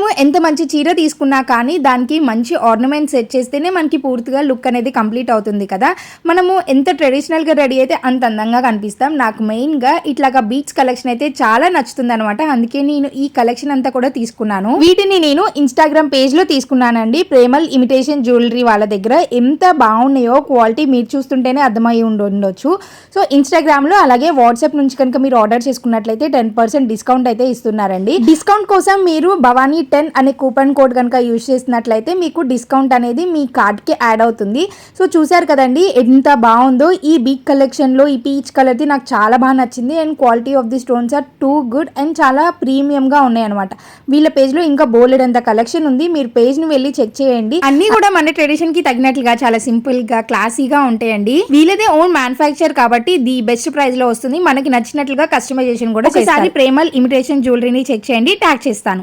one ఎంత మంచి చీర తీసుకున్నా కానీ దానికి మంచి ఆర్నమెంట్ సెట్ చేస్తేనే మనకి పూర్తిగా లుక్ అనేది కంప్లీట్ అవుతుంది కదా. మనము ఎంత ట్రెడిషనల్గా రెడీ అయితే అంత అందంగా కనిపిస్తాం. నాకు మెయిన్గా ఇట్లాగా బీచ్ కలెక్షన్ అయితే చాలా నచ్చుతుంది అనమాట అందుకే నేను ఈ కలెక్షన్ అంతా కూడా తీసుకున్నాను. వీటిని నేను ఇన్స్టాగ్రామ్ పేజ్లో తీసుకున్నానండి. ప్రేమల్ ఇమిటేషన్ జ్యువెలరీ వాళ్ళ దగ్గర ఎంత బాగున్నాయో క్వాలిటీ మీరు చూస్తుంటేనే అర్థమై ఉండొచ్చు. సో ఇన్స్టాగ్రామ్లో అలాగే వాట్సాప్ నుంచి కనుక మీరు ఆర్డర్ చేసుకున్నట్లయితే టెన్ పర్సెంట్ డిస్కౌంట్ అయితే ఇస్తున్నారండి. డిస్కౌంట్ కోసం మీరు భవానీ టెన్ అనే కూపన్ కోడ్ కనుక యూజ్ చేసినట్లయితే మీకు డిస్కౌంట్ అనేది మీ కార్డ్కి యాడ్ అవుతుంది. సో చూసారు కదండి ఎంత బాగుందో. ఈ బిగ్ కలెక్షన్లో ఈ పీచ్ కలర్ది నాకు చాలా బాగా నచ్చింది. And quality of the stones are too good and చాలా ప్రీమియంగా ఉన్నాయి అనమాట వీళ్ళ పేజ్లో ఇంకా బోలెడ్ అంత కలెక్షన్ ఉంది. మీరు పేజ్ని వెళ్ళి చెక్ చేయండి. అన్ని కూడా మన ట్రెడిషన్కి తగినట్లుగా చాలా సింపుల్గా క్లాసీగా ఉంటాయండి. వీళ్ళదే ఓన్ మ్యానుఫ్యాక్చర్ కాబట్టి ది బెస్ట్ ప్రైస్లో వస్తుంది. మనకి నచ్చినట్లుగా కస్టమైజేషన్ కూడా ఒకసారి ప్రేమల్ ఇమిటేషన్ జ్యువెలరీని చెక్ చేయండి. ట్యాగ్ చేస్తాను.